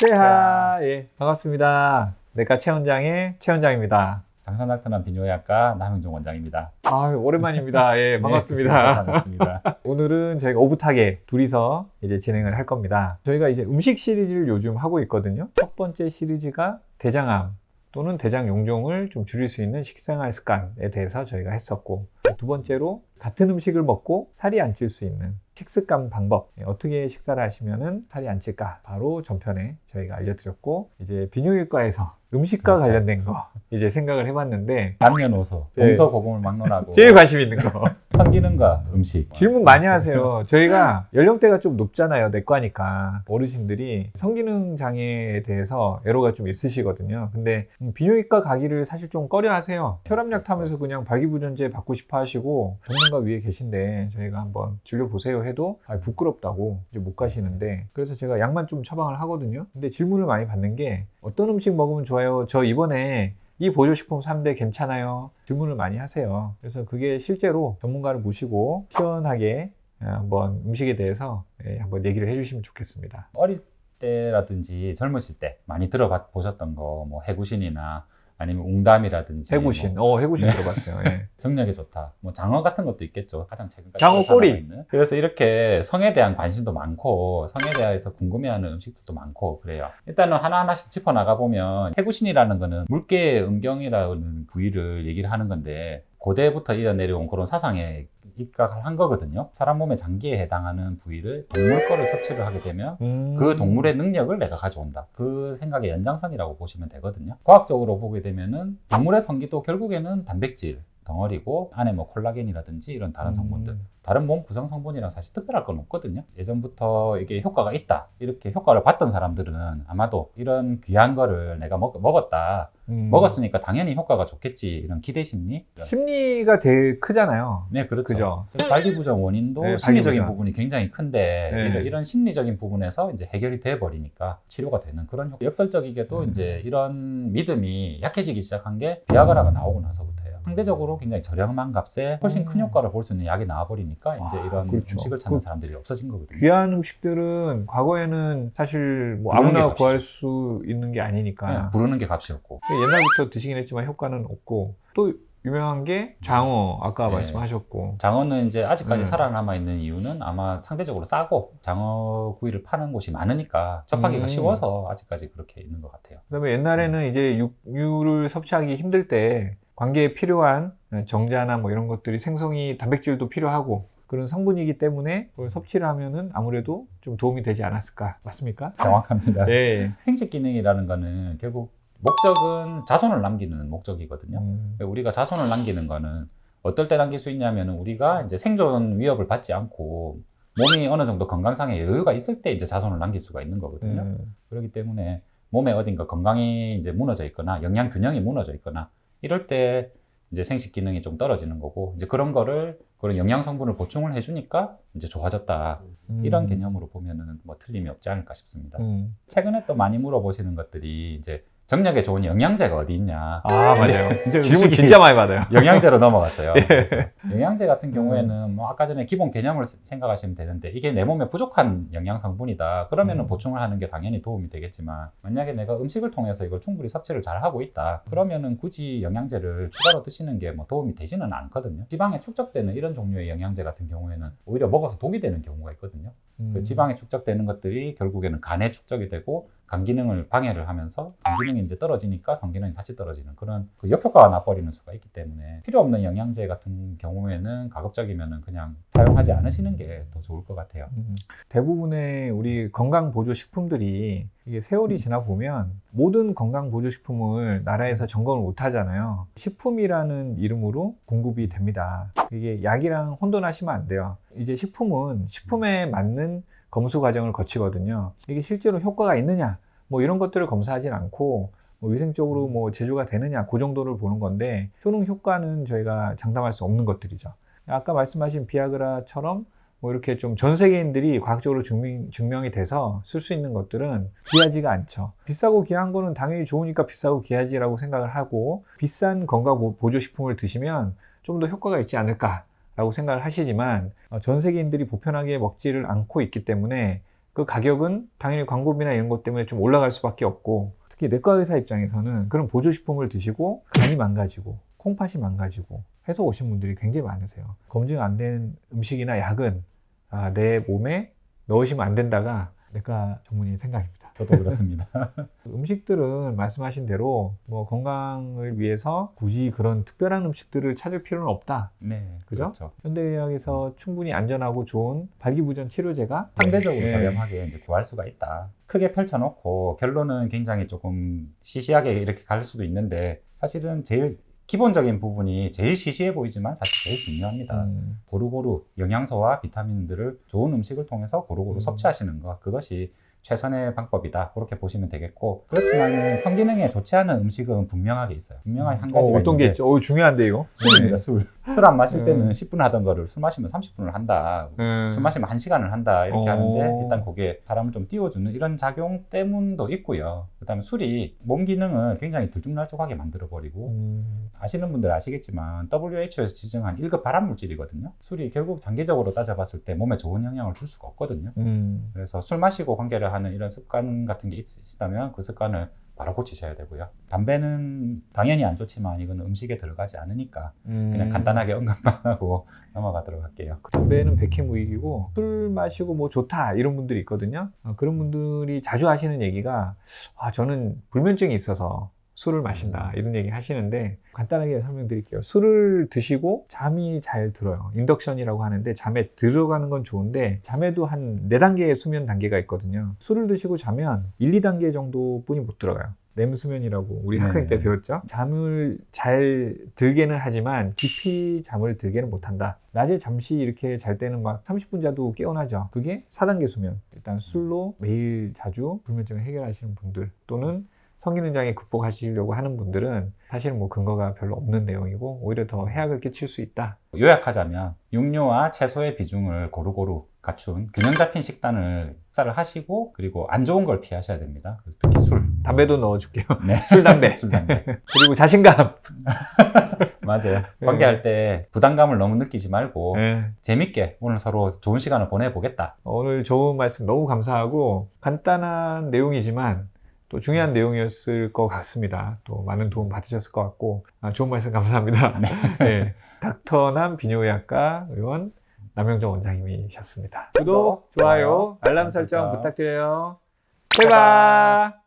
세하 예 반갑습니다. 내과 최원장의 최원장입니다. 당산닥터남 비뇨의학과 남영종 원장입니다. 아 오랜만입니다. 예 네, 반갑습니다. 반갑습니다. 오늘은 저희가 오붓하게 둘이서 이제 진행을 할 겁니다. 저희가 이제 음식 시리즈를 요즘 하고 있거든요. 첫 번째 시리즈가 대장암 또는 대장 용종을 좀 줄일 수 있는 식생활 습관에 대해서 저희가 했었고 두 번째로 같은 음식을 먹고 살이 안 찔 수 있는 식습관 방법 예, 어떻게 식사를 하시면은 살이 안 찔까 바로 전편에 저희가 알려드렸고 이제 비뇨기과에서 음식과 그렇죠. 관련된 거 이제 생각을 해봤는데 남녀노소 네. 동서고금을 막론하고 제일 관심 있는 거 성기능과 음식 질문 많이 하세요. 저희가 연령대가 좀 높잖아요. 내과니까. 어르신들이 성기능 장애에 대해서 애로가 좀 있으시거든요. 근데 음, 비뇨기과 가기를 사실 좀 꺼려 하세요. 혈압약 타면서 그냥 발기부전제 받고 싶어 하시고 전문가 위에 계신데 저희가 한번 진료 보세요 해도 아, 부끄럽다고 이제 못 가시는데 그래서 제가 약만 좀 처방을 하거든요. 근데 질문을 많이 받는 게 어떤 음식 먹으면 좋아요? 저 이번에 이 보조식품 샀는데 괜찮아요? 질문을 많이 하세요. 그래서 그게 실제로 전문가를 모시고 시원하게 어, 한번 음식에 대해서 예, 한번 얘기를 해주시면 좋겠습니다. 어릴 때라든지 젊으실 때 많이 들어보셨던 거 뭐 해구신이나 아니면 웅담이라든지 해구신, 뭐 어 해구신 네. 들어봤어요. 예. 정력에 좋다. 뭐 장어 같은 것도 있겠죠. 가장 최근까지 장어 꼬리. 그래서 이렇게 성에 대한 관심도 많고 성에 대해서 궁금해하는 음식들도 많고 그래요. 일단은 하나 하나씩 짚어 나가 보면 해구신이라는 거는 물개의 음경이라는 부위를 얘기를 하는 건데 고대부터 이어내려온 그런 사상에 입각을 한 거거든요. 사람 몸의 장기에 해당하는 부위를 동물 거를 섭취를 하게 되면 음. 그 동물의 능력을 내가 가져온다. 그 생각의 연장선이라고 보시면 되거든요. 과학적으로 보게 되면은 동물의 성기도 결국에는 단백질 덩어리고 안에 뭐 콜라겐이라든지 이런 다른 성분들 음. 다른 몸 구성 성분이랑 사실 특별할 건 없거든요. 예전부터 이게 효과가 있다. 이렇게 효과를 봤던 사람들은 아마도 이런 귀한 거를 내가 먹, 먹었다. 음. 먹었으니까 당연히 효과가 좋겠지. 이런 기대 심리. 심리가 되게 크잖아요. 네, 그렇죠. 그죠? 그래서 발기부전 원인도 네, 심리적인 발기부전. 부분이 굉장히 큰데 네. 이런, 이런 심리적인 부분에서 이제 해결이 돼 버리니까 치료가 되는 그런 효과. 역설적이게도 음. 이제 이런 믿음이 약해지기 시작한 게 비아그라가 나오고 나서부터예요. 상대적으로 굉장히 저렴한 값에 훨씬 큰 음. 효과를 볼 수 있는 약이 나와 버리니까 이제 이런 그렇죠. 음식을 찾는 그- 사람들이 없어진 거거든요. 귀한 음식들은 과거에는 사실 뭐 아무나. 구할 수 있는 게 아니니까 네, 부르는 게 값이었고. 옛날부터 드시긴 했지만 효과는 없고 또 유명한 게 장어 아까 네. 말씀하셨고 장어는 이제 아직까지 네. 살아남아 있는 이유는 아마 상대적으로 싸고 장어 구이를 파는 곳이 많으니까 접하기가 음. 쉬워서 아직까지 그렇게 있는 것 같아요. 그다음에 옛날에는 이제 육류를 섭취하기 힘들 때 관계에 필요한 정자나 뭐 이런 것들이 생성이 단백질도 필요하고 그런 성분이기 때문에 그걸 섭취를 하면은 아무래도 좀 도움이 되지 않았을까 맞습니까? 정확합니다. 네. 생식 기능이라는 거는 결국 목적은 자손을 남기는 목적이거든요. 음, 우리가 자손을 남기는 거는 어떨 때 남길 수 있냐면 우리가 이제 생존 위협을 받지 않고 몸이 어느 정도 건강상의 여유가 있을 때 이제 자손을 남길 수가 있는 거거든요. 음, 그렇기 때문에 몸에 어딘가 건강이 이제 무너져 있거나 영양 균형이 무너져 있거나 이럴 때 이제 생식 기능이 좀 떨어지는 거고 이제 그런 거를 그런 영양 성분을 보충을 해주니까 이제 좋아졌다 음. 이런 개념으로 보면은 뭐 틀림이 없지 않을까 싶습니다. 음. 최근에 또 많이 물어보시는 것들이 이제 정력에 좋은 영양제가 어디 있냐 아 맞아요. 이제 질문 음식이 진짜 많이 받아요. 영양제로 넘어갔어요. 예. 영양제 같은 경우에는 뭐 아까 전에 기본 개념을 생각하시면 되는데 이게 내 몸에 부족한 영양 성분이다. 그러면은 음. 보충을 하는 게 당연히 도움이 되겠지만 만약에 내가 음식을 통해서 이걸 충분히 섭취를 잘 하고 있다. 그러면은 굳이 영양제를 추가로 드시는 게 뭐 도움이 되지는 않거든요. 지방에 축적되는 이런 종류의 영양제 같은 경우에는 오히려 먹어서 독이 되는 경우가 있거든요. 음. 그 지방에 축적되는 것들이 결국에는 간에 축적이 되고 간 기능을 방해를 하면서 간 기능이 이제 떨어지니까 성 기능이 같이 떨어지는 그런 그 역효과가 나버리는 수가 있기 때문에 필요 없는 영양제 같은 경우에는 가급적이면은 그냥 사용하지 않으시는 게 더 좋을 것 같아요. 음, 대부분의 우리 건강 보조 식품들이 이게 세월이 지나 보면 모든 건강 보조 식품을 나라에서 점검을 못 하잖아요. 식품이라는 이름으로 공급이 됩니다. 이게 약이랑 혼돈하시면 안 돼요. 이제 식품은 식품에 맞는 검수 과정을 거치거든요. 이게 실제로 효과가 있느냐, 뭐 이런 것들을 검사하진 않고 뭐 위생적으로 뭐 제조가 되느냐, 그 정도를 보는 건데 효능 효과는 저희가 장담할 수 없는 것들이죠. 아까 말씀하신 비아그라처럼 뭐 이렇게 좀 전 세계인들이 과학적으로 증명, 증명이 돼서 쓸 수 있는 것들은 귀하지가 않죠. 비싸고 귀한 거는 당연히 좋으니까 비싸고 귀하지라고 생각을 하고 비싼 건강 보- 보조식품을 드시면 좀 더 효과가 있지 않을까 라고 생각을 하시지만 어, 전 세계인들이 보편하게 먹지를 않고 있기 때문에 그 가격은 당연히 광고비나 이런 것 때문에 좀 올라갈 수밖에 없고 특히 내과 의사 입장에서는 그런 보조식품을 드시고 간이 망가지고 콩팥이 망가지고 해서 오신 분들이 굉장히 많으세요. 검증 안 된 음식이나 약은 아, 내 몸에 넣으시면 안 된다가 내과 전문의 생각입니다. 저도 그렇습니다. 음식들은 말씀하신 대로 뭐 건강을 위해서 굳이 그런 특별한 음식들을 찾을 필요는 없다. 네, 그죠? 그렇죠. 현대의학에서 충분히 안전하고 좋은 발기부전 치료제가 상대적으로 네. 저렴하게 이제 구할 수가 있다. 크게 펼쳐놓고 결론은 굉장히 조금 시시하게 이렇게 갈 수도 있는데 사실은 제일 기본적인 부분이 제일 시시해 보이지만 사실 제일 중요합니다. 음, 고루고루 영양소와 비타민들을 좋은 음식을 통해서 고루고루 음. 섭취하시는 것 그것이 최선의 방법이다 그렇게 보시면 되겠고 그렇지만 평기능에 좋지 않은 음식은 분명하게 있어요 분명하게 한 어, 가지가 어떤 게 있는데 있죠? 어, 중요한데 이거. 술입니다 술. 술 안 마실 때는 음. 10분 하던 거를 술 마시면 30분을 한다 음, 술 마시면 1시간을 한다 이렇게 어. 하는데 일단 그게 사람을 좀 띄워주는 이런 작용 때문도 있고요 그 다음에 술이 몸 기능을 굉장히 들쭉날쭉하게 만들어 버리고 음, 아시는 분들 아시겠지만 WHO에서 지정한 1급 발암물질이거든요. 술이 결국 장기적으로 따져봤을 때 몸에 좋은 영향을 줄 수가 없거든요. 음, 그래서 술 마시고 관계를 하는 이런 습관 같은 게 있으시다면 그 습관을 바로 고치셔야 되고요. 담배는 당연히 안 좋지만 이건 음식에 들어가지 않으니까 음. 그냥 간단하게 언급만 하고 넘어가도록 할게요. 담배는 백해무익이고 술 마시고 뭐 좋다 이런 분들이 있거든요. 어, 그런 분들이 자주 하시는 얘기가 아 저는 불면증이 있어서 술을 마신다 이런 얘기 하시는데 간단하게 설명드릴게요. 술을 드시고 잠이 잘 들어요. 인덕션이라고 하는데 잠에 들어가는 건 좋은데 잠에도 한 네단계의 수면 단계가 있거든요. 술을 드시고 자면 1, 2단계 정도뿐이 못 들어가요. 렘수면이라고 우리 네. 학생 때 배웠죠. 잠을 잘 들게는 하지만 깊이 잠을 들게는 못한다. 낮에 잠시 이렇게 잘 때는 막 30분 자도 깨어나죠. 그게 4단계 수면. 일단 술로 매일 자주 불면증을 해결하시는 분들 또는 성기능장애 극복하시려고 하는 분들은 사실은 뭐 근거가 별로 없는 내용이고 오히려 더 해악을 끼칠 수 있다. 요약하자면 육류와 채소의 비중을 고루고루 갖춘 균형 잡힌 식단을 식사를 하시고 그리고 안 좋은 걸 피하셔야 됩니다. 특히 술, 담배도 넣어줄게요. 네. 술, 담배. 술, 담배. 그리고 자신감. 맞아요. 네. 관계할 때 부담감을 너무 느끼지 말고 네. 재밌게 오늘 서로 좋은 시간을 보내보겠다. 오늘 좋은 말씀 너무 감사하고 간단한 내용이지만 또 중요한 내용이었을 것 같습니다. 또 많은 도움 받으셨을 것 같고 아, 좋은 말씀 감사합니다. 네. 닥터남 비뇨의학과 의원 남영정 원장님이셨습니다. 구독, 좋아요, 알람 설정 설정. 부탁드려요. 제발.